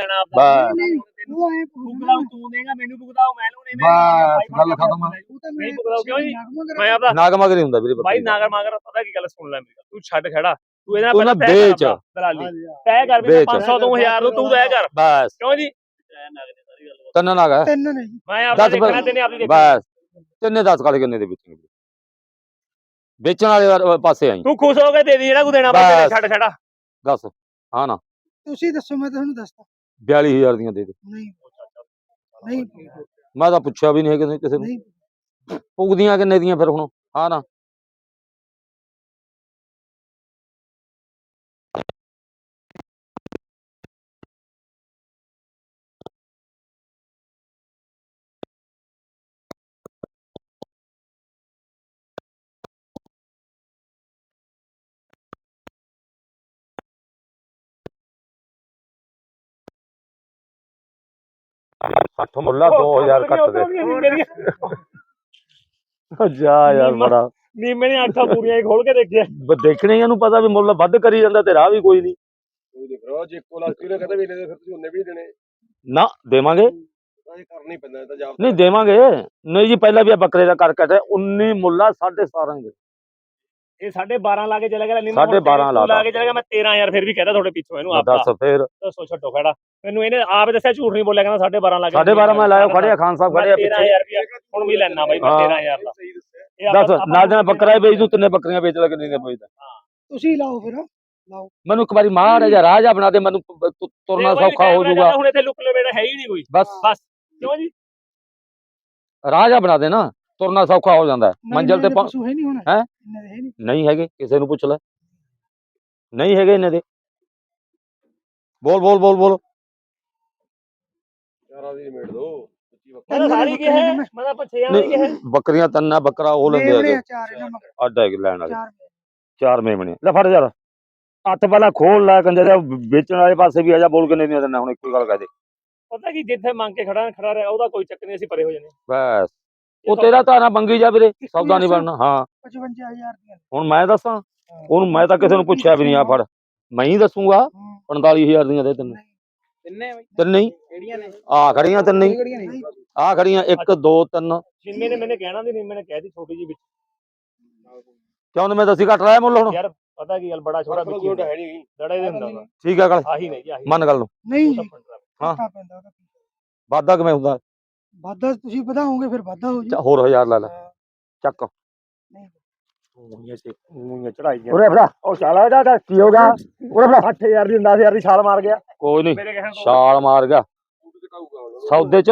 ਲੈਣਾ ਆਪਦਾ ਬਸ। ਉਹ ਐ ਭੁਗਤਾਉ ਤੂੰ ਦੇਗਾ ਮੈਨੂੰ ਭੁਗਤਾਉ ਮੈਂ ਲੂੰ ਬਸ ਗੱਲ ਖਤਮ। ਆ ਨਹੀਂ ਭੁਗਤਾਉ ਕਿਉਂ ਜੀ? ਮੈਂ ਆਪਦਾ ਨਾਗ ਮਗਰ ਹੀ ਹੁੰਦਾ ਵੀਰੇ ਬਾਈ ਬੱਕਰੀ ਦਾ। ਨਾਗਰ ਮਾਗਰ ਪਤਾ ਕੀ ਗੱਲ ਸੁਣ ਲੈ ਮੇਰੀ ਗੱਲ। ਤੂੰ ਛੱਡ ਖੜਾ। ਤੂੰ ਇਹਦਾ ਤੂੰ ਨਾ ਪਹਿਲਾਂ ਤੈਅ ਕਰ ਵੇਚ। ਆਪਦਾ ਦਲਾਲੀ। ਤੈਅ ਕਰ ਵੀ ਵੇਚ। 500 ਤੋਂ 1000 ਨੂੰ ਤੂੰ ਤੈਅ ਕਰ। ਬਸ। ਕਿਉਂ ਜੀ? ਤਿੰਨ ਨਾਗ ਹੈ। ਤਿੰਨ ਨੇ ਜੀ। ਮੈਂ ਆਪਦਾ ਦੱਸ ਦੇਖਣਾ ਬਸ। ਤੈਨੇ ਆਪਦੀ ਦੇਖਣਾ। ਬਸ। ਤਿੰਨੇ 10 ਕਾਲੇ ਕਿੰਨੇ ਦੇ ਵੇਚਣਗੇ ਵੀਰੇ? ਵੇਚਣ ਵਾਲੇ ਪਾਸੇ ਆਈ। ਤੂੰ ਖੁਸ਼ ਹੋ ਕੇ ਦੇ ਦੀ ਜਿਹੜਾ ਕੋ ਦੇਣਾ ਬਾਈ ਤੇਰੇ ਬਸ। ਛੱਡ ਖੜਾ ਦੱਸ। ਹਾਂ ਨਾ। ਤੁਸੀਂ ਦੱਸੋ ਮੈਂ ਤੁਹਾਨੂੰ ਦੱਸਦਾ। 42000 ਦੀਆਂ ਦੇ ਦੇ ਨਹੀਂ। ਨਹੀਂ। ਮੈਂ ਤਾਂ ਪੁੱਛਿਆ ਵੀ ਨਹੀਂ ਹੈ ਕਿਸੇ ਨੂੰ। ਨਹੀਂ। ਪੁੱਗਦੀਆਂ ਕਿੰਨੇ ਦੀਆਂ ਫਿਰ ਹੁਣ? ਹਾਂ ਨਾ। ਸੱਠ ਮੁੱਲਾ 2000 ਘੱਟ ਦੇ। ਜਾ ਯਾਰ। ਬੜਾ। ਨੇ ਅੱਖਾਂ ਪੂਰੀਆਂ ਹੀ ਖੋਲ ਕੇ ਦੇਖਿਆ। ਬ- ਦੇਖਣੇ ਇਹਨੂੰ ਪਤਾ ਵੀ ਮੁੱਲ ਵੱਧ ਕਰੀ ਜਾਂਦਾ ਤੇ ਰਾਹ ਵੀ ਕੋਈ ਨਹੀਂ। ਉਹ ਦੇਖ ਰੋ ਜੇ ਕੋਲ ਅਸਤੀ ਨੇ ਕਹਿੰਦੇ ਵੀ ਇਹਨੇ ਦੇ ਫਿਰ ਤੁਸੀਂ ਉਹਨੇ ਵੀ ਨੀ ਦੇਣੇ। ਨਾ ਦੇਵਾਂਗੇ। ਕਰਨਾ ਪੈਂਦਾ ਤਾਂ ਜਾਬ ਨਹੀਂ ਦੇਵਾਂਗੇ। ਨਹੀਂ ਜੀ ਪਹਿਲਾਂ ਵੀ ਆ ਬੱਕਰੇ ਦਾ ਕਰ ਕਟੇ 19 ਮੁੱਲਾ 17.5 ਦੇ ਇਹ 12.5 ਲਾ ਕੇ ਚਲਾ ਗਿਆ ਨੀਮਾ ਸਾਢੇ ਬਾਰਾਂ ਲਾ ਲਾ ਕੇ ਚਲਾ ਗਿਆ ਮੈਂ 13000 ਫਿਰ ਵੀ ਕਹਦਾ ਤੁਹਾਡੇ ਪਿੱਛੋਂ ਇਹਨੂੰ ਆਪਦਾ ਦੱਸ ਫੇਰ। ਦੱਸੋ ਛੱਡੋ ਖੜਾ। ਮੈਨੂੰ ਇਹਨੇ ਆਪ ਦੱਸਿਆ ਝੂਠ ਨਹੀਂ ਬੋਲਿਆ ਕਹਿੰਦਾ 12.5 ਲਾ ਕੇ 12.5 ਮੈਂ ਲਾਇਆ ਖੜਿਆ ਖਾਨ ਸਾਹਿਬ ਖੜਿਆ ਪਿੱਛੇ। 13000 ਰੁਪਇਆ ਹੁਣ ਵੀ ਲੈਣਾ ਬਾਈ ਮੈਂ ਹਾਂ। 13000 ਦਾ। ਸਹੀ ਦੱਸਿਆ। ਇਹ ਆਪਾਂ- ਦੱਸ ਆਪਾਂ ਨਾਲ ਦੇ ਬੱਕਰਾ ਹੀ ਵੇਚ ਦੂੰ ਤਿੰਨੇ ਬੱਕਰੀਆਂ ਵੇਚ ਲੈ ਕਿੰਨੇ ਦੀਆਂ ਵੇਚਦਾ ਤੁਸੀਂ ਲਾਓ ਫਿਰ ਮੈਨੂੰ ਇੱਕ ਵਾਰੀ ਮਾਰ ਜਾ ਰਾਹ ਜਾ ਬਣਾ ਦੇ ਮੈਨੂੰ ਤੁਰਨਾ ਸੌਖਾ ਹੋ ਜਾਊਗਾ। ਹੁਣ ਇੱਥੇ ਲੁੱਕ ਲਵੇੜਾ ਹੈ ਹੀ ਨਹੀਂ ਕੋਈ। ਬਸ। ਬਸ। ਕਿਉਂ ਜੀ? ਰਾਹ ਜਾ ਬਣਾ ਦੇ ਨਾ। ਤੁਰਨਾ ਸੌਖਾ ਹੋ ਜਾਂਦਾ। ਮੰਜ਼ਿਲ ਤੇ ਪਸ਼ੂ ਹੈ ਨਹੀਂ ਹੁਣ। ਹੈਂ? ਨਹੀਂ। ਹੈਗੇ ਕਿਸੇ ਨੂੰ ਪੁੱਛ ਲੈ। ਨਹੀਂ ਹੈਗੇ ਇਹਨਾਂ ਦੇ। ਬੋਲ ਬੋਲ ਬੋਲ ਬੋਲ। ਚਾਰਾਂ ਦੀ ਮੇੜ ਦੋ 25 ਬੱਕਰੇ ਮੈਂ ਤਾਂ ਸਾਰੀ ਕੀ ਹੈ ਮੈਂ ਤਾਂ ਪੁੱਛਿਆ ਨਹੀਂ ਕਿ ਹੈ ਨਹੀਂ ਬੱਕਰੀਆਂ ਤੰਨਾ ਬੱਕਰਾ ਉਹ ਲੈਂਦੇ ਆ ਅੱਡ ਹੈਗੇ ਲੈਣ ਵਾਲੇ। ਚਾਰ ਚਾਰ ਮੇਮਣੇ ਲੈ ਫੜ ਯਾਰ। ਹੱਥ ਪਹਿਲਾਂ ਖੋਲ ਲੈ ਕੰਜਰ ਦਾ ਵੇਚਣ ਵਾਲੇ ਪਾਸੇ ਵੀ ਆ ਜਾ ਬੋਲ ਕੇ ਨਹੀਂ ਦਿੰਦਾ ਹੁਣ ਇੱਕੋ ਹੀ ਗੱਲ ਕਹਿ ਦੇ। ਪਤਾ ਕੀ ਜਿੱਥੇ ਮੰਗ ਕੇ ਖੜਾ ਖੜਾ ਰਿਹਾ ਉਹਦਾ ਕੋਈ ਚੱਕਰ ਨਹੀਂ ਅਸੀਂ ਪਰੇ ਹੋ ਜਾਂਦੇ ਬਸ। ਉਹ ਤੇਰਾ ਧਾਰਾ ਮੰਗੀ ਜਾ ਵੀਰੇ ਸੌਦਾ ਨਹੀਂ ਬਣਨਾ ਹਾਂ। 55000 ਦੀਆਂ ਹੁਣ ਮੈਂ ਦੱਸਾਂ ਉਹਨੂੰ ਮੈਂ ਤਾਂ ਕਿਸੇ ਨੂੰ ਪੁੱਛਿਆ ਵੀ ਨਹੀਂ ਆ ਫੜ। ਮੈਂ ਹੀ ਦੱਸੂਗਾ ਹੂੰ। 45000 ਦੀਆਂ ਦੇ ਤੈਨੂੰ। ਤਿੰਨੇ ਤਿੰਨ ਨਹੀਂ ਕਿਹੜੀਆਂ ਨੇ? ਆ ਖੜੀਆਂ ਤਿੰਨ ਨੇ? ਆ ਖੜੀਆਂ 1 2 3 ਜਿੰਨੇ ਨੇ ਮੈਨੇ ਕਹਿਣਾ ਦੀ ਨਹੀਂ ਮੈਨੇ ਕਹਿ ਦੀ ਛੋਟੀ ਜੀ ਵਿੱਚ। ਕਿਉਂ ਮੈਂ ਦੱਸੀ ਘੱਟ ਲਾਇਆ ਮੁੱਲ ਹੁਣ? ਯਾਰ ਪਤਾ ਕੀ ਗੱਲ ਬੜਾ ਛੋਟਾ ਵਿੱਚ ਹੀ। ਹੈ ਨਹੀਂ। ਦੜੇ ਦੇ ਹੁੰਦਾ। ਠੀਕ ਆ ਗੱਲ ਆਹੀ ਨਹੀਂ ਜੀ ਆਹੀ ਮੰਨ ਗੱਲ ਨੂੰ। ਨਹੀਂ। ਹਾਂ। ਵਾਧਾ ਕਿਵੇਂ ਹੁੰਦਾ? ਵਾਧਾ ਤੁਸੀਂ ਵਧਾਓਗੇ ਫਿਰ ਵਾਧਾ ਹੋ ਜੀ। ਚੱਲ ਹੋਰ ਹਜ਼ਾਰ ਲੈ ਲੈ। ਚੱਕ। ਚੜਾਈਆਂ। ਉਰੇ ਫੜਾ। ਉਹ ਦਾ ਕੀ ਹੋ ਗਿਆ? ਉਰੇ ਫੜਾ। 8000 ਦੀ 10000 ਦੀ ਛਾਲ ਮਾਰ ਗਿਆ। ਕੋਈ ਨਹੀਂ ਮੇਰੇ ਕਹਿਣ ਤੋਂ ਛਾਲ ਮਾਰ ਗਿਆ। ਸੌਦੇ ਚ।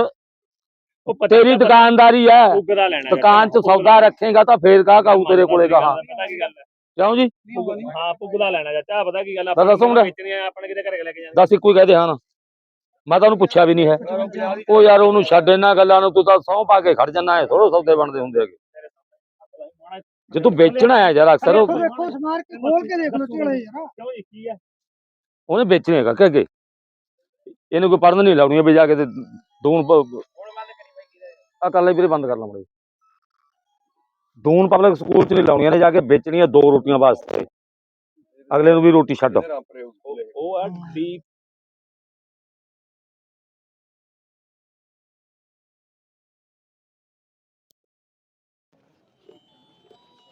ਉਹ ਪਤਾ ਤੇਰੀ ਨਹੀਂ ਦੁਕਾਨਦਾਰੀ ਉਗਦਾ ਲੈਣਾ ਦੁਕਾਨ ਚ ਸੌਦਾ ਰੱਖੇਗਾ ਤਾਂ ਫੇਰ ਕਾ ਕਾਊ ਤੇਰੇ ਕੋਲੇ ਕਹਾ ਪਤਾ ਕੀ ਗੱਲ ਹੈ ਕਿਉਂ ਜੀ? ਪੁੱਗ- ਹਾਂ ਪੁੱਗਦਾ ਲੈਣਾ ਚਾਚਾ ਪਤਾ ਕੀ ਗੱਲ ਤਾਂ ਆਪਾਂ ਦੱਸੋ ਮੁੰਡਾ। ਵੇਚਣੀਆਂ ਆਪਣੇ ਕਿਤੇ ਘਰੇ ਲੈ ਕੇ ਜਾਣਾ। ਦੱਸ ਇੱਕੋ ਹੀ ਕਹਦੇ ਹਾਂ ਨਾ। ਮੈਂ ਤਾਂ ਉਹਨੂੰ ਪੁੱਛਿਆ ਵੀ ਨਹੀਂ ਹੈ। ਉਹ ਯਾਰ ਉਹਨੂੰ ਛੱਡ ਇਹਨਾਂ ਗੱਲਾਂ ਨੂੰ ਤੂੰ ਤਾਂ ਸਹੁੰ ਪਾ ਕੇ ਖੜ ਜੰਨਾ ਹੈ ਥੋੜੋ ਸੌਦੇ ਬਣਦੇ ਹੁੰਦੇ ਹੈਗੇ। ਜੇ ਤੂੰ ਵੇਚਣਾ ਹੈ ਯਾਰ ਅਕਸਰ ਉਹ- ਦੇਖੋ ਦੇਖੋ ਸਮਾਰ ਕੇ ਖੋਲ ਕੇ ਦੇਖ ਲਓ ਝੋਲੇ ਯਾਰ ਕਿਉਂ ਜੀ ਕੀ ਹੈ ਉਹਨੇ ਵੇਚਣੇ ਹੈਗਾ ਕਿ ਅੱਗੇ। ਇਹਨੂੰ ਕੋਈ ਪੜਨ ਨਹੀਂ ਲਾਉਣੀ ਵੀ ਜਾ ਕੇ ਤੇ ਦੂਣ ਆ ਕਰ ਲੈ ਵੀਰੇ ਬੰਦ ਕਰ ਲਾ ਮੜੇ ਦੂਣ ਪਬਲਿਕ ਸਕੂਲ ਚ ਨਹੀਂ ਲਾਉਣੀਆਂ ਨੇ ਜਾ ਕੇ ਵੇਚਣੀਆਂ ਦੋ ਰੋਟੀਆਂ ਵਾਸਤੇ। ਅਗਲੇ ਨੂੰ ਵੀ ਰੋਟੀ ਛੱਡ। ਉਹ ਆ ਡੀ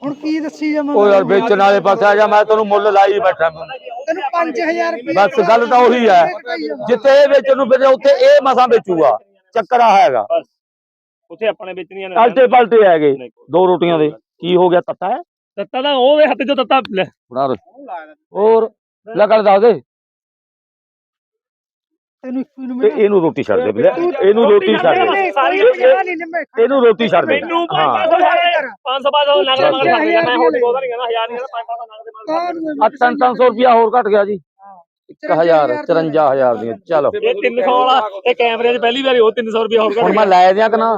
ਹੁਣ ਕੀ ਦੱਸੀ ਜਾਵਾਂ ਉਹ ਯਾਰ ਵੇਚਣ ਵਾਲੇ ਪਾਸੇ ਆ ਜਾ ਮੈਂ ਤੈਨੂੰ ਮੁੱਲ ਲਾਈ ਬੈਠਾ। ਤੈਨੂੰ 5000 ਰੁਪਏ ਬਸ ਗੱਲ ਤਾਂ ਉਹੀ ਹੈ। ਜਿੱਥੇ ਇਹ ਵੇਚਣ ਨੂੰ ਵੇਚੇ ਉੱਥੇ ਇਹ ਮਸਾਂ ਵੇਚੂਗਾ। ਚੱਕਰ ਆ ਹੈਗਾ। ਉੱਥੇ ਆਪਣੇ ਵੇਚਣੀਆਂ ਨੇ। ਅਲਟੇ ਪਲਟੇ ਹੈਗੇ। ਦੋ ਰੋਟੀਆਂ ਦੇ। ਕੀ ਹੋ ਗਿਆ ਤੱਤਾ ਹੈ? ਤੱਤਾ ਦਾ ਉਹਦੇ ਹੱਥ 'ਚ ਤੱਤਾ। ਲੈ। ਹੋਰ ਲੈ ਕਰ ਦੱਸ ਦੇ। ਤੈਨੂੰ ਇੱਕੋ ਹੀ ਨੂੰ ਤੇ ਇਹਨੂੰ ਰੋਟੀ ਛੱਡ ਦੇ ਵੀਰੇ ਇਹਨੂੰ ਰੋਟੀ ਛੱਡ ਦੇ। ਸਾਰੀ ਇਹਨੂੰ ਰੋਟੀ ਛੱਡ ਦੇ। ਮੈਨੂੰ ਹਾਂ। 500 ਬਾਅਦ ਉਹ ਨਗਦ ਮਗਰ ਲੱਗ ਗਿਆ ਮੈਂ ਹੋਰ ਕੋਦਾ ਨਹੀਂ ਕਹਿੰਦਾ 1000 ਨਹੀਂ ਕਹਿੰਦਾ 500 ਨਗਦ ਮਗਰ ਆ ਤਿੰਨ ਤਿੰਨ ਸੌ ਰੁਪਿਆ ਹੋਰ ਘਟ ਗਿਆ ਜੀ। 1000 54000 ਦੀਆਂ। ਚਲੋ। ਇਹ 300 ਵਾਲਾ ਇਹ ਕੈਮਰੇ 'ਚ ਪਹਿਲੀ ਵਾਰੀ ਉਹ 300 ਰੁਪਏ ਹੋਰ ਹੁਣ ਕਰ ਮੈਂ ਲੈ ਦਿਆਂ ਕਿ ਨਾ?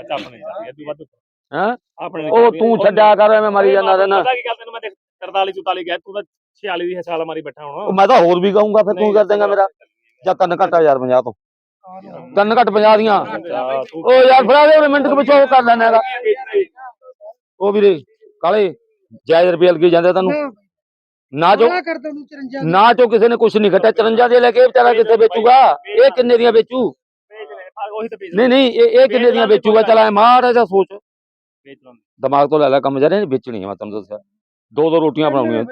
ਅੱਛਾ ਆਪਣੇ ਇਹ ਤੂੰ ਵੱਧ ਹੈਂ? ਆਪਣੇ ਉਹ ਤੂੰ ਛੱਡਿਆ ਕਰ ਐਵੇਂ ਮਰੀ ਜਾਂਦਾ ਰਹਿਣਾ। ਪਤਾ ਕੀ ਗੱਲ ਤੈਨੂੰ ਮੈਂ ਦੇਖ 43 44 ਗਿਆ ਤੂੰ ਤਾਂ 46 ਦੀ ਛਾਲ ਮਾਰੀ ਬੈਠਾ ਹੁਣ। ਮੈਂ ਤਾਂ ਹੋਰ ਵੀ ਕਹੂੰਗਾ ਫਿਰ ਤੂੰ ਕਰ ਦੇਂਗਾ ਮੇਰਾ। ਜਾਂ ਤਿੰਨ ਘੱਟ 1050 ਤੋਂ। ਤਿੰਨ ਘੱਟ 50 ਦੀਆਂ। ਤੂੰ ਉਹ ਯਾਰ ਫੜਾ ਦੇ ਉਹ ਮਿੰਟ ਕੁ ਪਿੱਛੋਂ ਉਹ ਕਰ ਲੈਣਾ ਹੈਗਾ। ਉਹ ਵੀਰੇ ਕਾਲੇ ਜਾਇਜ਼ ਰੁਪਏ ਲੱਗੇ ਜਾਂਦੇ ਤੈਨੂੰ ਨਾ ਜੋ ਬੜਾ ਕਰਦਾ ਤੂੰ 54 ਨਾ ਜੋ ਕਿਸੇ ਨੇ ਕੁਝ ਨਹੀਂ ਘਟਿਆ 54 ਦੇ ਲੈ ਕੇ ਇਹ ਵਿਚਾਰਾ ਕਿੱਥੇ ਵੇਚੂਗਾ? ਇਹ ਕਿੰਨੇ ਦੀਆਂ ਵੇਚੂ? ਵੇਚ ਲੈ ਆ ਉਹੀ ਤਾਂ ਵੇਚ ਨਹੀਂ ਨਹੀਂ ਇਹ ਇਹ ਕਿੰਨੇ ਦੀਆਂ ਵੇਚੂਗਾ? ਚਲ ਐ ਮਾੜਾ ਜਿਹਾ ਸੋਚ। ਵੇਚ ਲਾਂ ਦਿਮਾਗ ਤੋਂ ਲੈ ਲੈ ਕੰਮ ਜਰੇ ਵੇਚਣੀ ਹੈ ਮੈਂ ਤੈਨੂੰ ਦੱਸਿਆ। ਦੋ ਦੋ ਰੋਟੀਆਂ ਬਣਾਉਣੀਆਂ।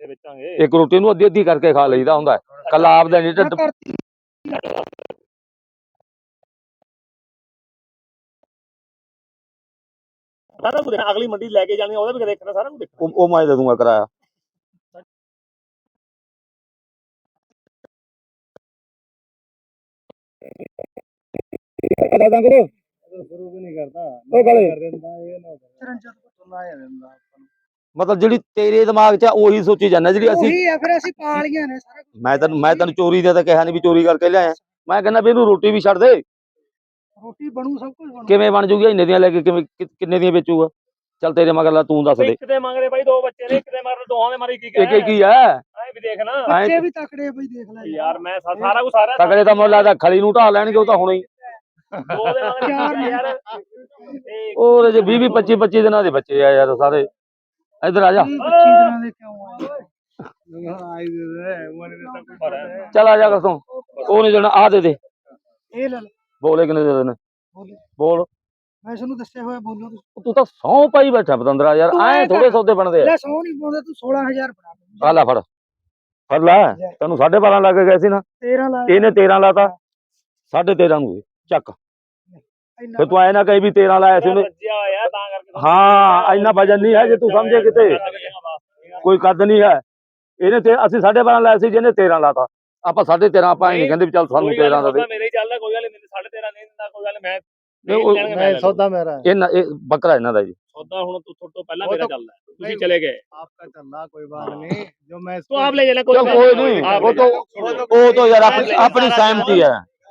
ਵੇਚਾਂਗੇ ਇੱਕ ਰੋਟੀ ਨੂੰ ਅੱਧੀ ਅੱਧੀ ਕਰਕੇ ਖਾ ਲਈਦਾ ਹੁੰਦਾ ਹੈ। ਕੱਲਾ ਆਪਦਾ ਨਹੀਂ ਢਿੱਡ ਸਾਰਾ ਕੁਝ ਅਗਲੀ ਮੰਡੀ ਲੈ ਕੇ ਜਾਣੀ ਆ, ਉਹਦਾ ਵੀ ਦੇਖਣਾ ਸਾਰਾ ਕੁਝ ਦੇਖਣਾ। ਉਹ ਉਹ ਮੈਂ ਦੇ ਦੂੰਗਾ ਕਿਰਾਇਆ। ਦਾਦਾ ਕਰੋ ਸ਼ੁਰੂ ਵੀ ਨਹੀਂ ਕਰਦਾ। ਉਹ ਗਲੇ। ਕਰ ਦਿੰਦਾ ਇਹ ਨਾ 54 ਤੋਂ ਨਾ। ਜਾਂਦਾ ਮਤਲਬ ਜਿਹੜੀ ਤੇਰੇ ਦਿਮਾਗ 'ਚ ਆ ਉਹੀ ਸੋਚੀ ਜਾਂਦਾ ਜਿਹੜੀ ਅਸੀਂ ਉਹੀ ਆ ਫਿਰ ਅਸੀਂ ਪਾਲੀਆਂ ਨੇ ਸਾਰਾ ਕੁਛ। ਮੈਂ ਤੈਨੂੰ ਮੈਂ ਤੈਨੂੰ ਚੋਰੀ ਦਾ ਤਾਂ ਕਿਹਾ ਨਹੀਂ ਵੀ ਚੋਰੀ ਕਰਕੇ ਲਿਆਇਆ। ਮੈਂ ਕਹਿੰਦਾ ਵੀ ਇਹਨੂੰ ਰੋਟੀ ਵੀ ਛੱਡ ਦੇ। ਰੋਟੀ ਬਣੂ ਸਭ ਕੁਝ ਬਣੂ। ਕਿਵੇਂ ਬਣ ਜੂਗੀ ਇੰਨੇ ਦੀਆਂ ਲੈ ਕੇ ਕਿਵੇਂ ਕਿ- ਕਿੰਨੇ ਦੀਆਂ ਵੇਚੂਗਾ? ਚੱਲ ਤੇਰੇ ਮਗਰ ਲਾ ਤੂੰ ਦੱਸ ਦੇ। ਇੱਕ ਦੇ ਮੰਗਦੇ ਬਾਈ ਦੋ ਬੱਚੇ ਨੇ ਇੱਕ ਦੇ ਮਗਰ ਦੋਹਾਂ ਦੇ ਮਾਰੀ ਕੀ ਇੱਕ ਇੱਕ ਹੀ ਆ। ਐ ਵੀ ਦੇਖ ਨਾ। ਬੱਚੇ ਵੀ ਤਕੜੇ ਬਈ ਦੇਖ ਲੈ। ਯਾਰ ਮੈਂ ਸਾ- ਸਾਰਾ ਕੁਝ ਸਾਰਾ ਤਕੜੇ ਦਾ ਮੁੱਲ ਆਦਾ ਖਲੀ ਨੂੰ ਢਾ ਲੈਣਗੇ ਉਹ ਤਾਂ ਹੁਣੇ ਹੀ। ਦੋ ਦੇ ਮਗਰ ਚਾਰ ਨੇ। ਯਾਰ? ਇਹ ਉਹ ਜੇ 20 20 25 25 ਦਿਨਾਂ ਦੇ ਬੱਚੇ ਆ ਯਾਰ ਸਾਰੇ। ਇੱਧਰ ਆ ਜਾ। 25 ਦਿਨਾਂ ਦੇ ਕਿਉਂ ਆਏ ਆਈ ਦੇ ਦੇ ਤਾਂ ਪਰ ਹੈ। ਚੱਲ ਆ ਜਾ ਕਸੋਂ ਉਹ ਨਹੀਂ ਦੇਣਾ ਆ ਦੇ ਦੇ। ਇਹ ਲੈ ਲੈ। ਬੋਲੇ ਕਿੰਨੇ ਦੇ ਦੇਣੇ? ਬੋਲੇ। ਬੋਲ। ਮੈਂ ਤੁਹਾਨੂੰ ਦੱਸਿਆ ਹੋਇਆ ਬੋਲੋ ਤੂੰ ਤਾਂ ਸੌ ਪਾਈ ਬੈਠਾ ਪਤੰਦਰਾ ਯਾਰ ਐ ਥੋੜੇ ਸੌਦੇ ਬਣਦੇ ਆ। ਲੈ ਸੌ ਨਹੀਂ ਪਾਉਂਦਾ ਤੂੰ 16000 ਬਣਾ ਆ ਲੈ ਫੜ। ਫੜ ਲੈ। ਤੈਨੂੰ 12.5 ਲੱਗ ਗਏ ਸੀ ਨਾ। 13 ਲਾ ਇਹਨੇ 13 ਲਾਤਾ। 13.5 ਨੂੰ ਚੱਕ। ਫਿਰ ਤੂੰ ਐ ਕਹੀ ਵੀ ਤੇਰਾ ਲਾਇਆ ਸੀ ਉਹਨੇ। ਹਾਂ ਇੰਨਾ ਵਜਨ ਨਹੀਂ ਹੈ ਜੇ ਤੂੰ ਸਮਝੇ ਕਿਤੇ। ਕੋਈ ਕੱਦ ਨਹੀਂ ਹੈ। ਇਹਨੇ ਤੇ ਅਸੀਂ 12.5 ਲਾਇਆ ਸੀ ਜਿਹਨੇ 13 ਲਾਤਾ। ਆਪਾਂ 13.5 ਆਪਾਂ ਨਹੀਂ ਕਹਿੰਦੇ ਵੀ ਚੱਲ ਸਾਨੂੰ 13 ਦਾ ਦੇ। ਮੇਰੇ ਚੱਲਦਾ ਕੋਈ ਗੱਲ ਮੈਨੂੰ 13.5 ਨਹੀਂ ਦਿੰਦਾ ਕੋਈ ਗੱਲ ਮੈਂ ਮੈਂ ਸੌਦਾ ਮੇਰਾ ਇਹ ਬੱਕਰਾ ਇਹਨਾਂ ਦਾ ਜੀ। ਸੌਦਾ ਹੁਣ ਤੂੰ ਥੋੜਾ ਪਹਿਲਾਂ ਮੇਰਾ ਚੱਲਦਾ ਤੁਸੀਂ ਚਲੇ ਗਏ। ਆਪਣੀ ਸਹਿਮਤੀ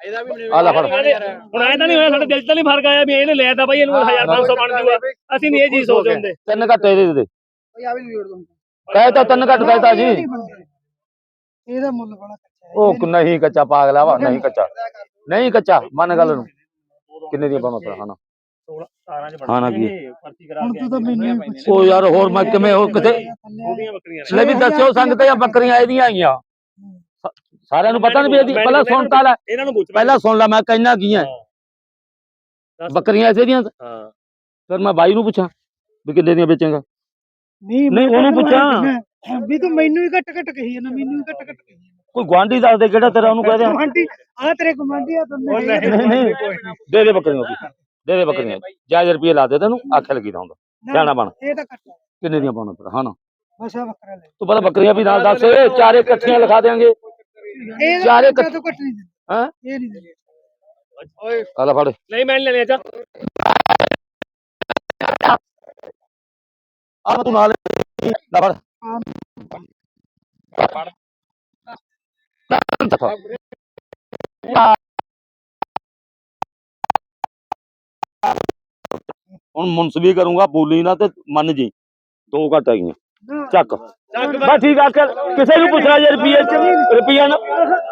बात ਐਂ ਕਰ ਆ ਲੈ ਫੜ। ਹੁਣ ਐ ਤਾਂ ਨਹੀਂ ਹੋਇਆ ਸਾਡੇ ਦਿਲ 'ਚ ਤਾਂ ਨਹੀਂ ਫ਼ਰਕ ਆਇਆ ਵੀ ਇਹਨੇ ਲਿਆ ਤਾਂ ਬਾਈ ਇਹਨੂੰ 1500 ਬਣ ਜੂਗਾ। ਅਸੀਂ ਨਹੀਂ ਇਹ ਚੀਜ਼ ਸੋਚਦੇ ਹੁੰਦੇ। ਤਿੰਨ ਘੱਟ ਇਹਦੇ ਦੇ ਕੋਈ ਆ ਵੀ ਨਹੀਂ ਜੋੜ ਦੂੰ ਕਹਿ ਤਾਂ ਤਿੰਨ ਘੱਟ ਕਹਿਤਾ ਜੀ। ਇਹਦਾ ਮੁੱਲ ਬੜਾ ਕੱਚਾ ਹੈ। ਉਹ ਨਹੀਂ ਕੱਚਾ ਪਾਗਲਾ ਵਾ ਨਹੀਂ ਕੱਚਾ। ਨਹੀਂ ਕੱਚਾ ਮੰਨ ਗੱਲ ਨੂੰ। ਕਿੰਨੇ ਦੀਆਂ ਪਾਵਾਂ ਪਰ ਹਨਾ 16 17 ਚ ਹਾਂ ਨਾ ਕੀ? ਪਰਚੀ ਕਰਾ ਹੁਣ ਕੇ ਤੂੰ ਤਾਂ ਮੈਨੂੰ ਹੀ ਪੁੱਛ ਉਹ ਯਾਰ ਹੋਰ ਮੈਂ ਕਿਵੇਂ ਹੋਰ ਕਿਤੇ ਉਹਦੀਆਂ ਬੱਕਰੀਆਂ ਲੈ ਵੀ ਦੱਸਿਓ ਸੰਗਤ ਜਾਂ ਬੱਕਰੀਆਂ ਇਹਦੀਆਂ ਆਈਆਂ। ਸਾਰਿਆਂ ਨੂੰ ਪਤਾ ਨਹੀਂ ਵੀ ਇਹਦੀ ਪਹਿਲਾਂ ਸੁਣ ਤਾਂ ਲੈ। ਇਹਨਾਂ ਨੂੰ ਪੁੱਛ ਪਹਿਲਾਂ ਸੁਣ ਲੈ ਮੈਂ ਕਹਿਣਾ ਕੀ ਹੈ। ਬੱਕਰੀਆਂ ਐਸੇ ਦੀਆਂ? ਹਾਂ। ਫਿਰ ਮੈਂ ਬਾਈ ਨੂੰ ਪੁੱਛਾਂ ਵੀ ਕਿੰਨੇ ਦੀਆਂ ਵੇਚੇਗਾ। ਨਹੀਂ ਨਹੀਂ, ਉਹਨੂੰ ਪੁੱਛਾਂ। ਵੀ ਤੂੰ ਮੈਨੂੰ ਹੀ ਘੱਟ ਘੱਟ ਕਹੀ ਜਾਂਦਾ ਮੈਨੂੰ ਹੀ ਘੱਟ ਘੱਟ ਕਹੀ ਜਾਂਦਾ। ਕੋਈ ਗਵਾਂਢੀ ਦੱਸ ਦੇ ਕਿਹੜਾ ਤੇਰਾ ਉਹਨੂੰ ਕਹਿ ਦਿਆਂ। ਗੁਆਂਢੀ ਆ ਤੇਰੇ ਗੁਆਂਢੀ ਆ ਤੁੰਨੇ ਨਹੀਂ ਨਹੀਂ ਦੇ ਦੇ ਬੱਕਰੀਆਂ ਦੀ ਦੇ ਦੇ ਬੱਕਰੀਆਂ ਜਾਇਜ਼ ਰੁਪਏ ਲਾ ਦੇ ਤੈਨੂੰ ਆਖੇ ਲੱਗੀ ਦਾ ਹੁੰਦਾ। ਸਿਆਣਾ ਬਣ। ਇਹ ਤਾਂ ਘੱਟ। ਕਿੰਨੇ ਦੀਆਂ ਪਾਉਣਾ ਫਿਰ? ਹਾਂ ਨਾ। ਬਸ ਆ ਬੱਕਰਾ ਲੈ। ਤੂੰ ਪਹਿਲਾਂ ਬੱਕਰੀਆਂ ਵੀ ਨਾਲ ਦੱਸ ਚਾਰੇ ਇਕੱਠੀਆਂ ਲਿਖਾ ਦੇਾਂਗੇ ਇਹ ਚਾਰੇ ਤਾਂ ਤੋਂ ਘੱਟ ਨਹੀਂ ਦਿੰਦਾ। ਹਾਂ? ਇਹ ਨਹੀਂ ਦਿੰਦਾ। ਓਏ। ਆ ਲੈ ਫੜ। ਨਹੀਂ ਮੈਂ ਨਹੀਂ ਲੈਣੇ ਚਾ ਆ ਤੂੰ ਨਾਲ ਲੈ। ਫੜ। ਹੁਣ ਮੁਨਸਬੀ ਕਰੂੰਗਾ ਬੋਲੀ ਨਾ ਤੇ ਮੰਨ ਜੀ। ਦੋ ਘੱਟ ਹੈਗੀਆਂ। ਨਾ ਚੱਕ ਬਸ ਠੀਕ ਆ ਕੇ ਕਿਸੇ ਨੂੰ ਪੁੱਛਣਾ ਜੇ ਰੁਪਏ ਚ ਰੁਪਈਆ ਨਾ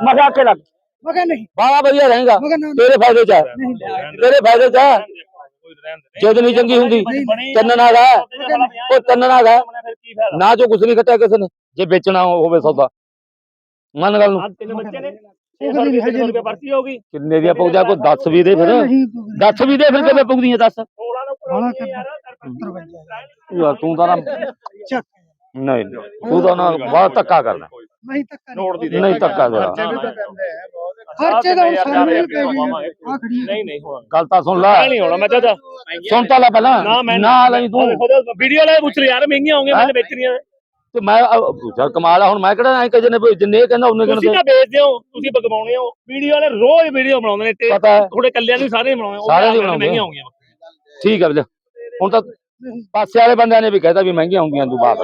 ਮੈਂ ਕਿਹਾ ਕੇ ਲੱਗ ਮਗਾ ਨਹੀਂ ਬਾਵਾ ਵਧੀਆ ਰਹੇਗਾ ਮਗਾ ਨਾ ਤੇਰੇ ਫਾਇਦੇ ਚ ਹੈ ਨਹੀਂ ਤੇਰੇ ਫਾਇਦੇ ਚ ਹੈ ਕੋਈ ਰਹਿਣ ਦੇ ਜੇ ਨਹੀਂ ਚੰਗੀ ਹੁੰਦੀ ਬਣੀ ਤਿੰਨ ਨਾਲ ਹੈ ਉਹ ਤਿੰਨ ਨਾਲ ਹੈ ਫਿਰ ਕੀ ਫਾਇਦਾ ਨਾ ਜੋ ਕੁਝ ਨਹੀਂ ਘਟਿਆ ਕਿਸੇ ਨੇ ਜੇ ਵੇਚਣਾ ਹੋਵੇ ਸੌਦਾ ਮੰਨ ਗੱਲ ਨੂੰ ਆ ਤਿੰਨ ਬੱਚੇ ਨੇ ਉਹ ਕਹਿੰਦੀ ਵੀ ਹਜੇ ਰੁਪਏ ਪਰਚੀ ਹੋਗੀ ਕਿੰਨੇ ਦੀਆਂ ਪਊਜਾ ਕੋਈ ਦੱਸ ਵੀ ਦੇ ਫਿਰ ਨਹੀਂ ਪੁੱਗਦੀ। ਦੱਸ ਵੀ ਦੇ ਫਿਰ ਕਿਵੇਂ ਪੁੱਗਦੀਆਂ ਦੱਸ 16 ਦਾ ਉੱਪਰ ਬਾਹਲਾ ਹੋਣੀ ਯਾਰ ਯਾਰ ਤੂੰ ਤਾਂ ਨਾ ਚੱਕ ਨਹੀਂ ਤੂੰ ਤਾਂ ਨਾ ਬਹੁਤ ਧੱਕਾ ਕਰਦਾ ਨਹੀਂ ਧੱਕਾ ਨੋਟ ਦੀ ਦੇ ਨਹੀਂ ਧੱਕਾ ਕਰਦਾ ਖਰਚੇ ਦਾ ਸਾਨੂੰ ਪੈ ਗਈ ਨਹੀਂ ਆ ਖੜੀ ਹੈ। ਨਹੀਂ ਹੋਣਾ। ਗੱਲ ਤਾਂ ਸੁਣ ਲੈ। ਨਹੀਂ ਹੋਣਾ ਮੈਂ ਚਾਚਾ ਸੁਣ ਤਾਂ ਲੈ ਪਹਿਲਾਂ। ਨਾ ਮੈਂ ਨਾ ਲਈ ਤੂੰ। ਵੀਡੀਓ ਲੈ ਪੁੱਛ ਯਾਰ ਮਹਿੰਗੀਆਂ ਹੋਣਗੀਆਂ ਮੈਂ ਵੇਚਣੀਆਂ। ਤੇ ਮੈਂ ਜਦ ਕਮਾਲ ਆ ਹੁਣ ਮੈਂ ਕਿਹੜਾ ਐ ਕਿ ਜਿਹਨੇ ਜਿੰਨੇ ਕਹਿੰਦਾ ਉਹਨੇ ਤੁਸੀਂ ਕਹਿੰਦਾ ਤਾਂ ਵੇਚਦੇ ਹੋ ਤੁਸੀਂ ਬਗਵਾਉਣੇ ਹੋ। ਵੀਡੀਓ ਵਾਲੇ ਰੋਜ਼ ਵੀਡੀਓ ਬਣਾਉਂਦੇ ਨੇ ਤੇ ਹੈ। ਥੋੜੇ ਕੱਲਿਆਂ ਨੂੰ ਸਾਰੇ ਬਣਾਉਂਦੇ ਦੀ ਮਹਿੰਗੀਆਂ ਬਣਾਉਂਦੇ। ਹੋਣਗੀਆਂ। ਠੀਕ ਹੈ ਵੀਰੇ ਹੁਣ ਤਾਂ ਪਾਸੇ ਵਾਲੇ ਬੰਦਿਆਂ ਨੇ ਵੀ ਕਹਿਤਾ ਵੀ ਮਹਿੰਗੀਆਂ ਹੁੰਦੀਆਂ ਤੂੰ ਬਾਪ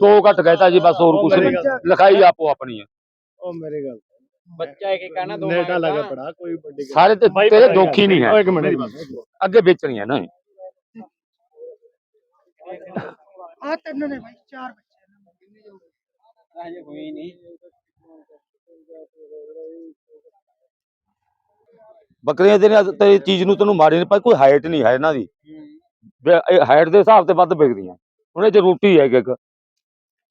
ਦੋ ਘੱਟ ਕਹਿਤਾ ਜੀ ਬਸ ਹੋਰ ਕੁਝ ਨਹੀਂ। ਲਿਖਾਈ ਆਪੋ ਆਪਣੀ ਹੈ ਉਹ ਮੇਰੇ ਗੱਲ ਬੱਚਾ ਇੱਕ ਕਹਿਣਾ ਦੋ ਨੇਟਾ ਲਗਾ ਪੜਾ ਕੋਈ ਵੱਡੀ ਗੱਲ ਸਾਰੇ ਤੇ ਤੇਰੇ ਦੋਖੀ ਨਹੀਂ ਹੈ। ਇੱਕ ਮਿੰਟ ਅੱਗੇ ਵੇਚਣੀ ਹੈ ਨਾ। ਆ ਤਿੰਨ ਨੇ ਭਾਈ ਚਾਰ ਬੱਚੇ ਨੇ। ਹਜੇ ਹੋਈ ਨਹੀਂ। ਬੱਕਰੀਆਂ ਦੇ ਤੇ ਚੀਜ਼ ਨੂੰ ਤੈਨੂੰ ਮਾਰੀ ਨਹੀਂ ਪਰ ਕੋਈ ਹਾਈਟ ਨਹੀਂ ਹੈ ਇਹਨਾਂ ਦੀ। ਹਾਈਟ ਦੇ ਹਿਸਾਬ ਤੇ ਵੱਧ ਵਿਕਦੀਆਂ ਹੁਣ ਇਹ ਚ ਰੋਟੀ ਹੈ ਇੱਕ ਇੱਕ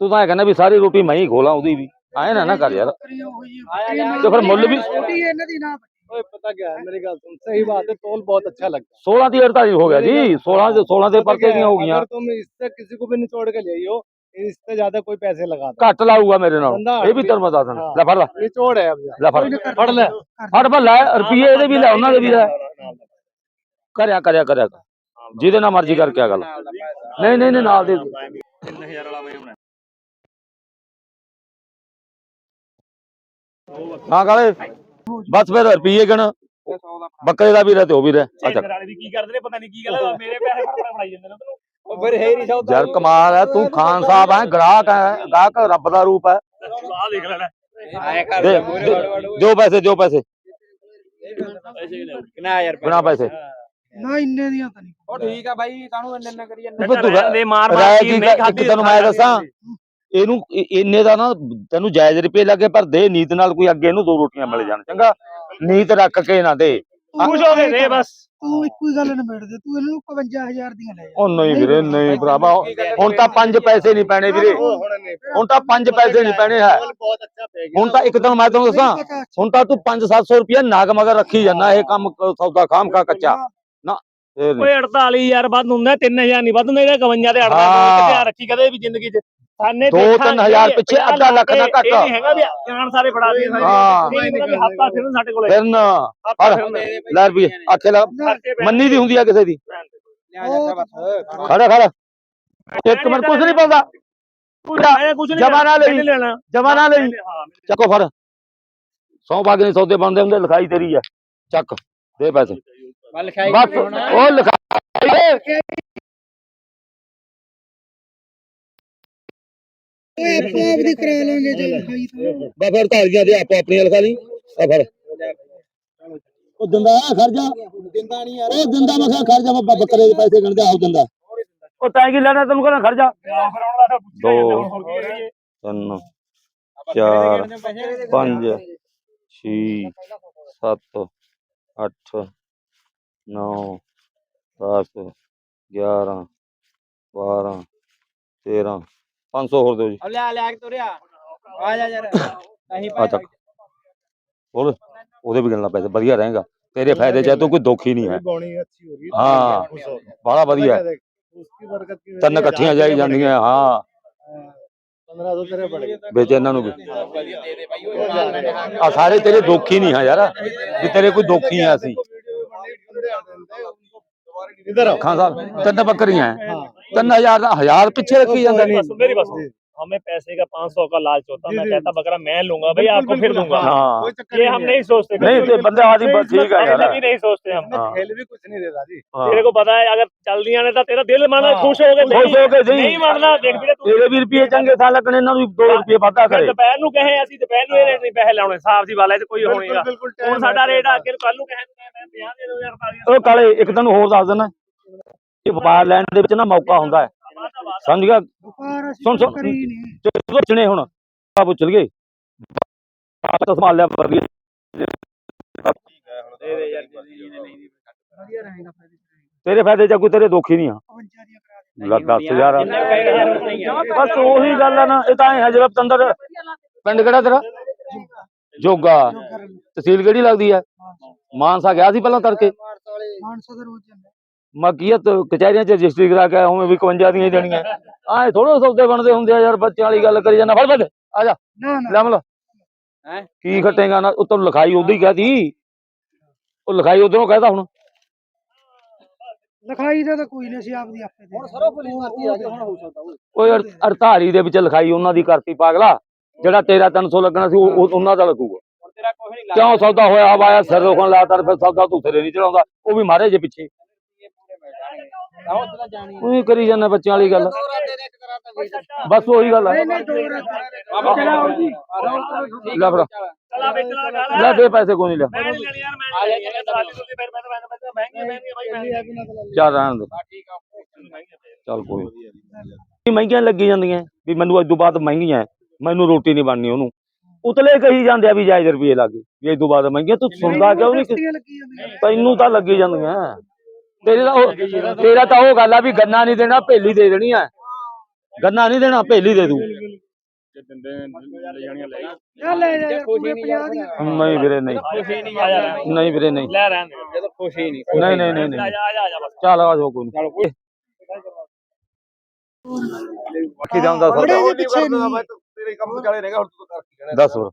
ਤੂੰ ਤਾਂ ਇਹ ਕਹਿੰਦਾ ਵੀ ਸਾਰੀ ਰੋਟੀ ਮੈਂ ਹੀ ਖੋਲਾਂ ਉਹਦੀ ਵੀ ਆਏ ਨਾ ਨਾ ਕਰ ਯਾਰ ਬੱਕਰੀ ਉਹ ਜਿਹੀ ਆਇਆ ਬੱਕਰੀ ਯਾਰ। ਨਾਲ ਤੇ ਫਿਰ ਮੁੱਲ ਵੀ- ਛੋਟੀ ਹੈ ਇਹਨਾਂ ਦੀ ਨਾ ओए पता क्या है मेरी गल सुन सही बात है तोल बहुत अच्छा लगता 16 ਦੀ 48 ਹੋ ਗਿਆ ਜੀ 16 ਦੇ 16 ਦੇ है ਪਰਚੇ ਦੀਆਂ ਹੋ ਗਈਆਂ अगर तुम इससे किसी को भी निचोड़ के ले आई हो इससे ज्यादा कोई पैसे लगा दो ਘੱਟ ਲਾਊਗਾ ਮੇਰੇ ਨਾਲ ਬੰਦਾ ਇਹ ਵੀ ਤੈਨੂੰ ਮੈਂ ਦੱਸ ਦਿੰਦਾ ਲੈ ਫੜ ਲੈ निचोड़ है अब ਲੈ ਫੜ फड़ ले ਫੜ ਫੜ ਲੈ ਰੁਪਈਏ ਇਹਦੇ ਵੀ ਲੈ ਉਹਨਾਂ ਦੇ ਵੀ ਲੈ ਕਰਿਆ ਕਰਿਆ ਕਰਿਆ ਕਰ। ਜਿਹਦੇ ਨਾਲ ਮਰਜ਼ੀ ਕਰਕੇ ਆ ਗੱਲ। ਨਹੀਂ ਨਹੀਂ ਨਹੀਂ ਨਾਲ ਦੇ 3000 ਵਾਲਾ ਮੈਂ ਹੁਣ ਹਾਂ ਕਾਲੇ। ਬਸ ਫਿਰ ਰੁਪਈਏ ਗਣ। ਬੱਕਰੇ ਦਾ ਵੀ ਰਹਿ ਤੇ ਉਹ ਵੀ ਰਹਿ। ਅੱਛਾ ਵਾਲੇ ਵੀ ਕੀ ਕਰਦੇ ਨੇ ਪਤਾ ਨਹੀਂ ਕੀ ਗੱਲ ਮੇਰੇ ਪੈਸੇ ਫੜ ਫੜਾਈ ਜਾਂਦੇ ਨੇ ਤੈਨੂੰ। ਉਹ ਫਿਰ ਹੈ ਨਹੀਂ ਸੌਦਾ ਯਾਰ ਕਮਾਲ ਹੈ ਤੂੰ ਖਾਨ ਸਾਹਿਬ ਹੈ ਗ੍ਰਾਹਕ ਹੈ ਗਾਹਕ ਰੱਬ ਦਾ ਰੂਪ ਹੈ ਆਹ ਦੇਖ ਲੈਣਾ ਦਿਓ ਪੈਸੇ ਦਿਓ ਪੈਸੇ। ਕਿੰਨਾ ਯਾਰ ਬਿਨਾ ਪੈਸੇ। ਨਾ ਇੰਨੇ ਦੀਆਂ ਤਾਂ ਨਹੀਂ ਉਹ ਠੀਕ ਆ ਬਾਈ ਕਾਹਨੂੰ ਇੰਨੇ ਨਾ ਕਰੀ ਜਾਂਦਾ? ਤੂੰ ਦੇ ਮਾਰ ਮਾਰ ਰਾਏ ਮੈਂ ਖਾਦੀ ਤੈਨੂੰ ਮੈਂ ਦੱਸਾਂ ਇਹਨੂੰ ਇੰਨੇ ਦਾ ਨਾ ਤੈਨੂੰ ਜਾਇਜ਼ ਰੁਪਏ ਲੱਗੇ ਪਰ ਦੇ ਨੀਤ ਨਾਲ ਕੋਈ ਅੱਗੇ ਇਹਨੂੰ ਦੋ ਰੋਟੀਆਂ ਮਿਲ ਜਾਣ ਚੰਗਾ? ਨੀਤ ਰੱਖ ਕੇ ਨਾ ਦੇ। ਖੁਸ਼ ਹੋ ਗਏ ਦੇ ਬਸ। ਤੂੰ ਇੱਕੋ ਹੀ ਗੱਲ ਨਿਬੇੜ ਦੇ ਤੂੰ ਇਹਨੂੰ 55000 ਦੀਆਂ ਲੈ ਜਾ। ਉਹ ਨਹੀਂ ਵੀਰੇ ਨਹੀਂ ਭਰਾਵਾ ਹੁਣ ਤਾਂ ਪੰਜ ਪੈਸੇ ਨਹੀਂ ਪੈਣੇ ਵੀਰੇ। ਹੁਣ ਤਾਂ ਪੰਜ ਪੈਸੇ ਨਹੀਂ ਪੈਣੇ ਹੈ। ਹੁਣ ਤਾਂ ਇੱਕ ਦਿਨ ਮੈਂ ਤੈਨੂੰ ਦੱਸਾਂ ਹੁਣ ਤਾਂ ਤੂੰ 5-700 ਰੁਪਏ ਨਾਗ ਮਗਰ ਰੱਖੀ ਜਾਂਦਾ ਇਹ ਕੰਮ ਸੌਦਾ ਖਾਮ ਖਾ ਕੱਚਾ। ਓਏ 48 ਯਾਰ ਵੱਧ ਹੁੰਦਾ 3000 ਨਹੀਂ ਵੱਧ ਹੁੰਦਾ ਇਹਦੇ 51 ਤੇ 48 ਹਾਂ। ਧਿਆਨ ਰੱਖੀ ਕਦੇ ਵੀ ਜ਼ਿੰਦਗੀ 'ਚ। ਸਾਨੇ ਦੋ ਦੇਖਾਂ ਤਿੰਨ ਹਜ਼ਾਰ ਇਹ ਪਿੱਛੇ ਪੰਜਾਹ ਅੱਧਾ ਲੱਖ ਦਾ ਇਹ ਘੱਟ। ਨਹੀਂ ਹੈਗਾ ਵੀ ਜਾਨ ਸਾਰੇ ਫੜਾ ਦੇ ਹਾਂ। ਹੱਥਾ ਫਿਰਨ ਸਾਡੇ ਕੋਲੇ। ਫਿਰਨ। ਲੈ ਰੁਪਏ ਆਖੇ ਲਾ ਮੰਨੀ ਦੀ ਹੁੰਦੀ ਆ ਕਿਸੇ ਦੀ। ਖੜਾ ਖੜਾ। ਇੱਕ ਮਿੰਟ ਕੁਝ ਨਹੀਂ ਪਾਉਂਦਾ ਆਇਆ ਕੁਝ ਨਹੀਂ ਜਮਾ ਨਾ ਲਈ। ਨਹੀਂ ਲੈਣਾ। ਜਮਾ ਨਾ ਲਈ। ਚੱਕੋ ਫੜ। ਸੌ ਬਾਗੇ ਨਹੀਂ ਸੌਦੇ ਬਣਦੇ ਹੁੰਦੇ ਲਿਖਾਈ ਤੇਰੀ ਆ। ਚੱਕ ਦੇ ਪੈਸੇ। ਬਲ ਲਿਖਾਈ ਬਸ ਉਹ ਲਿਖਾਈ ਓਏ ਆਪੋ ਆਪ ਦੀ ਕਰਾ ਲਾਂਗੇ ਜੇ ਲਿਖਾਈ ਤਾਂ। ਬਾ ਫਿਰ ਧਾਰੀਆਂ ਦੇ ਆਪੋ ਆਪਣੀਆਂ ਲਿਖਾ ਲਈ। ਆ ਫੜ। ਉਹ ਦਿੰਦਾ ਆ ਖਰਜਾ ਦਿੰਦਾ ਨਹੀਂ ਯਾਰ ਉਹ ਦਿੰਦਾ ਮੈਂ ਕਿਹਾ ਖਰਜਾ ਮੈਂ ਬੱਕਰੇ ਦੇ ਪੈਸੇ ਗਣਦੇ ਆਉ ਦਿੰਦਾ। ਉਹ ਤੈਂ ਕੀ ਲੈਣਾ ਤੈਨੂੰ ਕਹਿੰਦਾ ਖਰਜਾ ਦੋ ਤਿੰਨ ਚਾਰ ਪੰਜ ਛੇ ਸੱਤ ਅੱਠ ਨੌ ਦਸ ਗਿਆਰਾਂ ਬਾਰਾਂ ਤੇਰਾਂ 500 ਹੋਰ ਦਿਓ ਜੀ ਉਹ ਲਿਆ ਲਿਆ ਕੇ ਤੁਰਿਆ ਆ ਜਾ ਯਾਰ ਨਹੀਂ ਆ ਚੱਕ ਬੋਲ ਉਹਦੇ ਵੀ ਗਿਣਨਾ ਪੈਸੇ ਵਧੀਆ ਰਹੇਗਾ ਤੇਰੇ ਫਾਇਦੇ ਚ ਹੈ, ਤੂੰ ਕੋਈ ਦੁੱਖ ਹੀ ਨਹੀਂ ਹੈ बौनी अच्छी होगी हाँ। खुश हो गया। ਬੜਾ ਵਧੀਆ ਹੈ। देख, उसकी बरकत की वजह ਤਿੰਨ से ਇਕੱਠੀਆਂ आज ਜਾਈ तेरे बढ़ ਜਾਂਦੀਆਂ ਹਾਂ गए। पंद्रह सौ तेरे बढ़ गए ਵਿੱਚ ਇਹਨਾਂ ਨੂੰ ਵੀ ਵਧੀਆ ਦੇ ਦੇ ਬਾਈ ਉਹ ਮਾਲ ਲੈਣੇ ਹਾਂ ਆ ਸਾਰੇ ਤੇਰੇ ਦੁੱਖ ਹੀ ਨਹੀਂ ਆ ਯਾਰ ਵੀ ਤੇਰੇ ਕੋਈ ਦੁੱਖ ਹੀ ਆ ਅਸੀਂ इधर खान साहब तीन बकरियां हैं तीन हजार हजार पिछे रखी जाता मेरी बस हमें पैसे का 500 का लालच होता जी, मैं जी। कहता बकरा मैं लूंगा भाई आपको फिर दूंगा हाँ। कोई चक्कर ये हम नहीं सोचते नहीं तो बंदे आदमी बस ठीक है यार भी नहीं सोचते हम हाँ। खेल भी कुछ नहीं देता जी ਹਾਂ। तेरे को पता है अगर चल दिया ने तो तेरा दिल माना हाँ। खुश हो गए खुश हो गए, नहीं। नहीं मानना देख भी तू ਤੇਰੇ ਵੀ ਰੁਪਏ ਚੰਗੇ ਥਾਂ ਲੱਗਣੇ ਇਹਨਾਂ ਨੂੰ ਵੀ 2 ਰੁਪਏ ਵਾਧਾ ਫਿਰ ਕਰੇ ਦੁਪਹਿਰ ਨੂੰ ਕਹੇ ਅਸੀਂ ਦੁਪਹਿਰ ਨੂੰ ਇਹ ਨਹੀਂ ਪੈਸੇ ਲਾਉਣੇ ਸਾਫ ਦੀ ਵਾਲਾ ਚ ਕੋਈ ਹੋਣੀਗਾ बिल्कुल ਹੁਣ ਸਾਡਾ ਰੇਟ ਅੱਗੇ ਕੱਲ ਨੂੰ ਕਹੇ ਮੈਂ 50 ਦੇ ਦੋ ਯਾਰ ਉਹ ਕਾਲੇ ਇੱਕ ਤੈਨੂੰ ਹੋਰ ਦੱਸ ਦੇਣਾ ਇਹ ਵਪਾਰ ਲੈਣ ਦੇ ਵਿੱਚ ਨਾ ਮੌਕਾ ਹੁੰਦਾ ਹੈ ਸਮਝ ਗਿਆ? ਸੁਣ, ਸੁਣ। ਪੁੱਛਣੇ ਹੁਣ ਆ ਪੁੱਛ ਲਈਏ ਆਪ ਤਾਂ ਸੰਭਾਲ ਲਿਆ ਵਧੀਆ ਦੇ ਦੇ ਯਾਰ ਜੀ ਨੇ ਨਹੀਂ ਵਧੀਆ ਰਹੇਗਾ ਫਿਰ ਤੇਰੇ ਫਾਇਦੇ ਚ ਕੋਈ ਤੇਰੇ ਦੁੱਖ ਹੀ ਨਹੀਂ ਆ। 55 ਦੀਆਂ ਕਰਾ ਦੇ। ਲੈ ਦੱਸ ਯਾਰ। ਜਿੰਨਾ ਕਹੇ ਯਾਰ ਉਨਾ ਹੀ ਆ। ਬਸ ਉਹੀ ਗੱਲ ਆ ਨਾ ਇਹ ਤਾਂ ਐ ਹੈ ਜਿਵੇਂ ਪਤੰਦਰ ਪਿੰਡ ਕਿਹੜਾ ਤੇਰਾ? ਜੋਗਾ। ਤਹਿਸੀਲ ਕਿਹੜੀ ਲੱਗਦੀ ਹੈ ਮਾਨਸਾ। ਗਿਆ ਸੀ ਪਹਿਲਾਂ ਤੜਕੇ? 500 ਦੇ ਰੋਜ਼ ਜਾਂਦਾ। ਮਕੀਅਤ ਕਚਹਿਰੀਆਂ ਚ ਰਜਿਸਟਰੀ ਕਰਾ ਕੇ ਉਵੇਂ ਵੀ 51 ਦੀਆਂ ਹੀ ਦੇਣੀਆਂ। ਆਏ ਥੋੜਾ ਸੌਦੇ ਬਣਦੇ ਹੁੰਦੇ ਆ ਯਾਰ ਬੱਚਿਆਂ ਵਾਲੀ ਗੱਲ ਕਰੀ ਜਾਂਦਾ। ਫੜ ਫੜ ਆ ਜਾ। ਨਾ ਨਾ। ਲੈ ਮਲ। ਹੈਂ? ਕੀ ਖੱਟੇਗਾ ਨਾ ਉੱਤੋਂ ਲਿਖਾਈ ਉਦੋਂ ਹੀ ਕਹਤੀ। ਉਹ ਲਿਖਾਈ ਉਧਰੋਂ ਕਹਤਾ ਹੁਣ। ਲਿਖਾਈ ਦਾ ਤਾਂ ਕੋਈ ਨਹੀਂ ਸੀ ਆਪਦੀ ਆਪੇ ਹੁਣ ਸਰੋ ਪੁਲਿਸ ਮਾਰਤੀ ਆ ਹੁਣ ਹੋ ਸਕਦਾ ਓਏ। ਅਰ- ਅਰਧਾਰੀ ਦੇ ਵਿੱਚ ਲਿਖਾਈ ਉਹਨਾਂ ਦੀ ਕਰਤੀ ਪਾਗਲਾ। ਜਿਹੜਾ ਤੇਰਾ 300 ਲੱਗਣਾ ਸੀ ਉਹ ਉਹ- ਉਹਨਾਂ ਦਾ ਲੱਗੂਗਾ। ਹੁਣ ਤੇਰਾ ਕੁਝ ਨਹੀਂ ਕਿਉਂ ਸੌਦਾ ਹੋਇਆ? ਵਾਇਆ ਸਿਰ ਰੋਕਣ ਲਾਤਾ ਫਿਰ ਸੌਦਾ ਤੂੰ ਸਿਰੇ ਨਹੀਂ ਚੜਾਉਂਦਾ। ਉਹ ਵੀ ਮਾਰੇ ਜੇ ਪਿੱਛੇ। ਉਹੀ ਕਰੀ ਜਾਂਦਾ ਬੱਚਿਆਂ ਵਾਲੀ ਗੱਲ। ਬਸ ਉਹੀ ਗੱਲ ਆ। ਲੈ ਫੜਾ। ਲੈ ਦੇ ਪੈਸੇ ਕੋਈ ਨਹੀਂ ਲੈ। ਚੱਲ ਰਹਿਣ ਦੇ। ਠੀਕ ਆ ਚੱਲ ਕੋਈ। ਮਹਿੰਗੀਆਂ ਲੱਗੀ ਜਾਂਦੀਆਂ। ਵੀ ਮੈਨੂੰ ਅੱਜ ਤੋਂ ਬਾਅਦ ਮਹਿੰਗੀਆਂ ਮੈਨੂੰ ਰੋਟੀ ਨਹੀਂ ਬਣਨੀ ਉਹਨੂੰ। ਉਤਲੇ ਕਹੀ ਜਾਂਦੇ ਆ ਵੀ ਜਾਇਜ਼ ਰੁਪਏ ਲੱਗੇ ਵੀ ਅੱਜ ਤੋਂ ਬਾਅਦ ਮਹਿੰਗੀਆਂ ਤੂੰ ਸੁਣਦਾ ਕਿਉਂ ਨਹੀਂ ਤੈਨੂੰ ਤਾਂ ਲੱਗੀ ਜਾਂਦੀਆਂ। ਤੇਰੇ ਤਾਂ ਉਹ ਤੇਰਾ ਤਾਂ ਉਹ ਗੱਲ ਆ ਵੀ ਗੰਨਾ ਨਹੀਂ ਦੇਣਾ ਭੇਲੀ ਦੇ ਦੇਣੀ ਆ। ਗੰਨਾ ਨਹੀਂ ਦੇਣਾ ਭੇਲੀ ਦੇ ਦੂ। ਚੱਲ ਲੈ ਜਾ ਯਾਰ, ਪੂਰੇ 50 ਦੀਆਂ ਨਹੀਂ ਵੀਰੇ ਨਹੀਂ। ਖੁਸ਼ੀ ਨਹੀਂ ਆ ਯਾਰ। ਨਹੀਂ ਵੀਰੇ ਨਹੀਂ। ਲੈ ਰਹਿਣ ਦੇ ਜਦੋਂ ਖੁਸ਼ੀ ਨਹੀਂ। ਨਹੀਂ। ਨਹੀਂ ਨਹੀਂ ਆ ਨਹੀਂ। ਜਾ ਆ ਜਾ ਆ ਜਾ ਬਸ। ਚੱਲ ਆ ਜਾਓ ਕੋਈ ਨਹੀਂ ਬਾਕੀ ਦਾ ਹੁੰਦਾ ਬੜੇ ਸੌਦਾ ਜਿਹੇ ਪਿੱਛੇ ਨਹੀਂ। ਤੇਰੇ ਕੰਮ ਤੋਂ ਚਲੇ ਰਹੇਗਾ ਹੁਣ ਤੂੰ ਕਰ ਕੀ ਕਹਿਣਾ ਦੱਸ ਹੋਰ।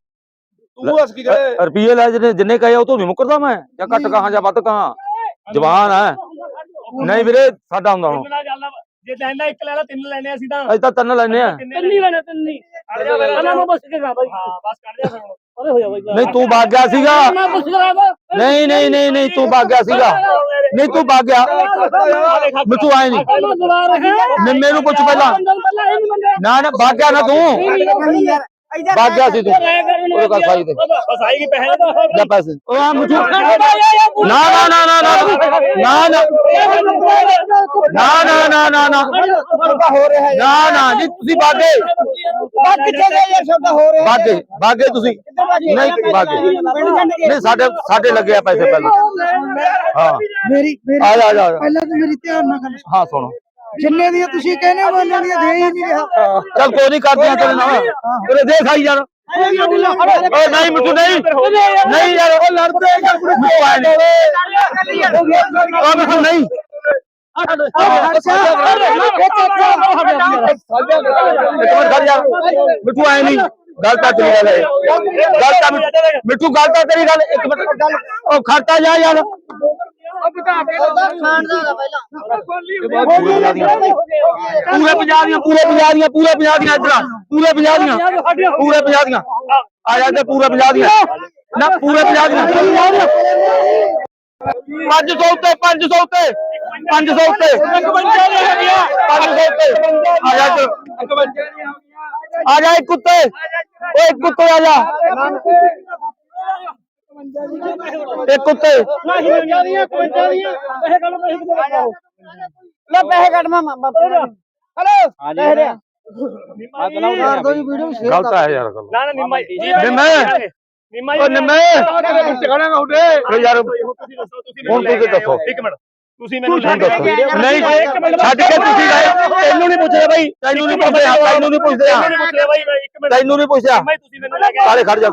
ਤੂੰ ਹੱਸ ਕੀ ਕਰੇ? ਰੁਪਏ ਲੈ ਜਿੰਨੇ ਜਿੰਨੇ ਕਹੇ ਉਹ ਤੋਂ ਨਹੀਂ ਮੁੱਕਰਦਾ ਮੈਂ। ਜਾਂ ਘੱਟ ਕਹਾਂ ਜਾਂ ਵੱਧ ਕਹਾਂ। ਜਵਾਨ ਹੈ ਨਹੀਂ ਵੀਰੇ ਸਾਡਾ ਹੁੰਦਾ ਹੁਣ। ਤਿੰਨ ਨਾਲ ਜੇ ਲੈਣਾ ਇੱਕ ਲੈ ਲਾ ਤਿੰਨ ਲੈਣੇ ਅਸੀਂ ਤਾਂ। ਅਸੀਂ ਤਾਂ ਤਿੰਨ ਲੈਨੇ ਆ। ਤਿੰਨ ਹੀ ਲੈਣੇ। ਤਿੰਨ ਹੀ। ਕੱਢ ਜਾ ਫਿਰ। ਉਹਨਾਂ ਨੂੰ ਬਸ ਕੇ ਗਾ ਬਾਈ। ਹਾਂ ਬਸ ਕੱਢ ਜਾ ਫਿਰ ਹੁਣ। ਅਰੇ ਹੋ ਜਾ ਬਾਈ। ਨਹੀਂ ਤੂੰ ਭਾਗ ਗਿਆ ਸੀਗਾ। ਮੈਂ ਨਹੀਂ ਨਹੀਂ ਨਹੀਂ ਨਹੀਂ ਤੂੰ ਭਾਗ ਗਿਆ ਸੀਗਾ। ਨਹੀਂ ਤੂੰ ਭਾਗ ਗਿਆ। ਮਿੱਠੂ ਆਏ ਨਹੀਂ ਨਿੰਮੇ ਨੂੰ ਪੁੱਛ ਪਹਿਲਾਂ। ਨਾ ਨਾ ਭਾਗ ਗਿਆ ਨਾ ਤੂੰ। ਭਾਗ ਗਿਆ ਸੀ ਤੂੰ ਉਹਦੇ ਕੋਲ ਸਾਈ ਦੇ ਬਸ ਆਈ ਕੀ ਪੈਸੇ ਲੈ ਪੈਸੇ ਉਹ ਆ ਮਿੱਠੂ ਨਾ ਨਾ ਨਾ ਨਾ ਨਾ ਨਾ ਨਾ ਨਾ ਨਾ ਨਾ ਨਾ ਨਾ ਨਾ ਹੋ ਰਿਹਾ ਨਾ ਨਾ ਜੀ ਤੁਸੀਂ ਭਾਗੇ ਬਾਕੀ ਕਿੱਥੇ ਗਏ ਯਾਰ ਸੌਦਾ ਹੋ ਰਿਹਾ ਭਾਗੇ ਭਾਗੇ ਤੁਸੀਂ ਨਹੀਂ ਭਾਗੇ ਨਹੀਂ ਸਾਡੇ ਸਾਡੇ ਲੱਗੇ ਆ ਪੈਸੇ ਪਹਿਲਾਂ ਹਾਂ ਮੇਰੀ ਮੇਰੀ ਆ ਜਾ ਆ ਜਾ। ਪਹਿਲਾਂ ਤਾਂ ਮੇਰੀ ਧਿਆਨ ਨਾਲ ਗੱਲ। ਹਾਂ ਸੁਣੋ ਜਿੰਨੇ ਦੀਆਂ ਤੁਸੀਂ ਕਹਿੰਦੇ ਹੋ ਉਹਨਾਂ ਦੀਆਂ ਦੇ ਹੀ ਨਹੀਂ ਰਿਹਾ। ਚੱਲ ਕੋਈ ਨਹੀਂ ਕਰਦੇ ਆ ਤੇਰੇ ਨਾਲ। ਤੇਰੇ ਦੇ ਖਾਈ ਯਾਰ ਓ ਨਹੀਂ ਮਿੱਠੂ ਨਹੀਂ। ਨਹੀਂ ਯਾਰ ਉਹ ਲੜਦੇ ਯਾਰ ਮਿੱਠੂ ਆਏ ਨਹੀਂ ਓ ਮਿੱਠੂ ਨਹੀਂ। ਇੱਕ ਮਿੰਟ ਖੜ ਜਾ ਮਿੱਠੂ ਆਏ ਨਹੀਂ। ਗੱਲ ਤਾਂ ਤੇਰੀ ਗੱਲ ਹੈ। ਗੱਲ ਤਾਂ ਮਿੱਠੂ- ਮਿੱਠੂ ਗੱਲ ਤਾਂ ਤੇਰੀ ਗੱਲ ਇੱਕ ਮਿੰਟ। ਉਹ ਖੜਤਾ ਜਾ ਯਾਰ। ਪੂਰੇ ਪੰਜਾਬ ਦੀਆਂ ਪੂਰੇ ਪੰਜਾਬ ਦੀਆਂ ਪੂਰੇ ਪੰਜਾਬ ਦੀਆਂ ਇੱਧਰ ਆ, ਪੂਰੇ ਪੰਜਾਬ ਦੀਆਂ। ਪੂਰੇ ਪੰਜਾਬ ਦੀਆਂ। ਆ ਜਾ ਤੇ ਪੂਰੇ ਪੰਜਾਬ ਦੀਆਂ। ਨਾ ਪੂਰੇ ਪੰਜਾਬ ਦੀਆਂ। 500 ਉੱਤੇ 500 ਉੱਤੇ 500 ਉੱਤੇ। 500 ਉੱਤੇ। ਆ ਜਾ ਇੱਧਰ। ਆ ਜਾ ਇੱਕ ਉੱਤੇ। ਓਏ ਇੱਕ ਉੱਤੇ ਆ ਜਾ। ਇੱਕ ਉੱਤੇ। ਲੈ ਪੈਸੇ ਕੱਢ ਮਾਮਾ ਹਲੋ ਹਾਂ ਜੀ। ਮਾਰ ਦੋ ਜੀ ਵੀਡੀਓ ਸ਼ੇਅਰ ਗਲਤ ਹੈ ਯਾਰ ਗੱਲ ਨਾ ਨਾ ਨਿੰਮਾ ਜੀ। ਨਿੰਮੇ। ਨਿੰਮਾ ਓ ਨਿੰਮੇ ਯਾਰ ਤੁਸੀਂ ਦੱਸੋ ਤੁਸੀਂ ਹੁਣ ਤੁਸੀਂ ਦੱਸੋ। ਇੱਕ ਮਿੰਟ। ਤੁਸੀਂ ਮੈਨੂੰ ਨਹੀਂ ਛੱਡ ਕੇ ਤੁਸੀਂ ਗਏ ਤੈਨੂੰ ਨਹੀਂ ਪੁੱਛਿਆ ਬਾਈ ਤੈਨੂੰ ਨਹੀਂ ਪੁੱਛਿਆ ਤੈਨੂੰ ਨਹੀਂ ਪੁੱਛਿਆ ਮੈਨੂੰ ਪੁੱਛਿਆ ਬਾਈ ਮੈਂ ਇੱਕ ਮਿੰਟ। ਤੈਨੂੰ ਨਹੀਂ ਪੁੱਛਿਆ ਮੈਂ ਤੁਸੀਂ ਮੈਨੂੰ ਲੈ ਕੇ ਕਾਲੇ ਖੜ ਜਾ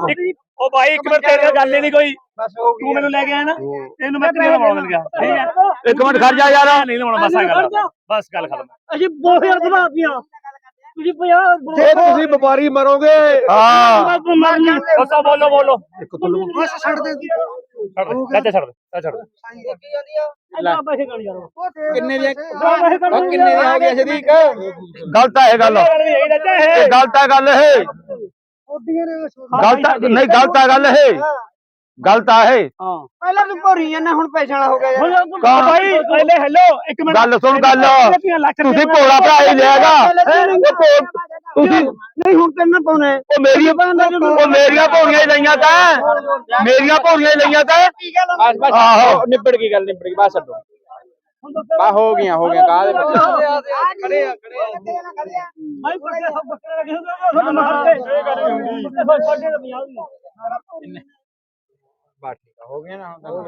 ਉਹ ਬਾਈ ਇੱਕ ਮਿੰਟ ਤੇਰੇ ਨਾਲ ਗੱਲ ਹੀ ਨਹੀਂ ਕੋਈ। ਤੂੰ ਮੈਨੂੰ ਲੈ ਕੇ ਆਇਆ ਨਾ ਤੈਨੂੰ ਮੈਂ ਕਿੰਨੇ ਲਵਾਉਣਾ ਮਿਲ ਗਿਆ ਠੀਕ ਹੈ। ਇੱਕ ਮਿੰਟ ਖੜ ਜਾ ਯਾਰ। ਨਹੀਂ ਲਵਾਉਣਾ ਬਸ ਆ ਗੱਲ ਬਸ ਗੱਲ ਖਤਮ। ਅਸੀਂ 2000 ਬਣਾਤੀਆਂ ਤੁਸੀਂ 50 ਜੇ ਤੁਸੀਂ ਵਪਾਰੀ ਮਰੋਗੇ। ਹਾਂ। ਦੱਸੋ ਬੋਲੋ ਬੋਲੋ। ਬਸ ਛੱਡ ਦੇ ਛੱਡ ਦੇ ਚਾਚਾ ਛੱਡ ਦੇ ਛੱਡ ਦੇ। ਕਿੰਨੇ ਦੇ ਕਿੰਨੇ ਦੇ ਹੋ ਗਏ ਸਦੀਕ ਗਲਤ ਹੈ ਗੱਲ। ਗਲਤ ਹੈ ਗੱਲ ਇਹ। ਗਲਤ ਹੈ ਨਹੀਂ ਗਲਤ ਹੈ ਗੱਲ ਇਹ। ਗਲਤ ਹੈ ਇਹ। ਪਹਿਲਾਂ ਤੂੰ ਭੋਰੀ ਜਾਂਦਾ ਹੁਣ ਪੈਸੇ ਵਾਲਾ ਹੋ ਗਿਆ ਯਾਰ। ਕੌਣ? ਬਾਈ ਪਹਿਲੇ ਹੈਲੋ ਇੱਕ ਮਿੰਟ। ਗੱਲ ਸੁਣ ਗੱਲ। ਲੱਖ ਤੁਸੀਂ ਭੋਲਾ ਭਰਾ ਹੀ ਲਿਆਗਾ। ਤੁਸੀਂ ਨਹੀਂ ਹੁਣ ਤੈਨੂੰ ਪਾਉਣਾ। ਉਹ ਮੇਰੀਆਂ ਉਹ ਮੇਰੀਆਂ ਭੋਰੀਆਂ ਹੀ ਲਈਆਂ ਤਾਂ। ਮੇਰੀਆਂ ਭੋਰੀਆਂ ਹੀ ਲਈਆਂ ਤਾਂ। ਬਸ ਬਸ ਆਹੋ। ਉਹ ਨਿਬੜ ਗਈ ਗੱਲ ਨਿਬੜ ਗਈ। ਬਸ ਛੱਡੋ। ਬਾ ਹੋ ਗਈਆਂ ਹੋ ਗਈਆਂ ਕਾਹ ਦੇ ਵਿੱਚ ਖੜੇ ਆ ਖੜੇ ਆ। ਮੈਂ ਬੱਕਰੇ ਸਭ ਬੱਕਰੇ ਰੱਖੇ ਹੁੰਦੇ ਆ ਮਾਰ ਕੇ? ਇਹ ਗੱਲ ਹੁੰਦੀ। ਸਾਡੇ ਤਾਂ 50 ਬਸ ਠੀਕ ਆ, ਹੋ ਗਈਆਂ ਨਾ ਹੁਣ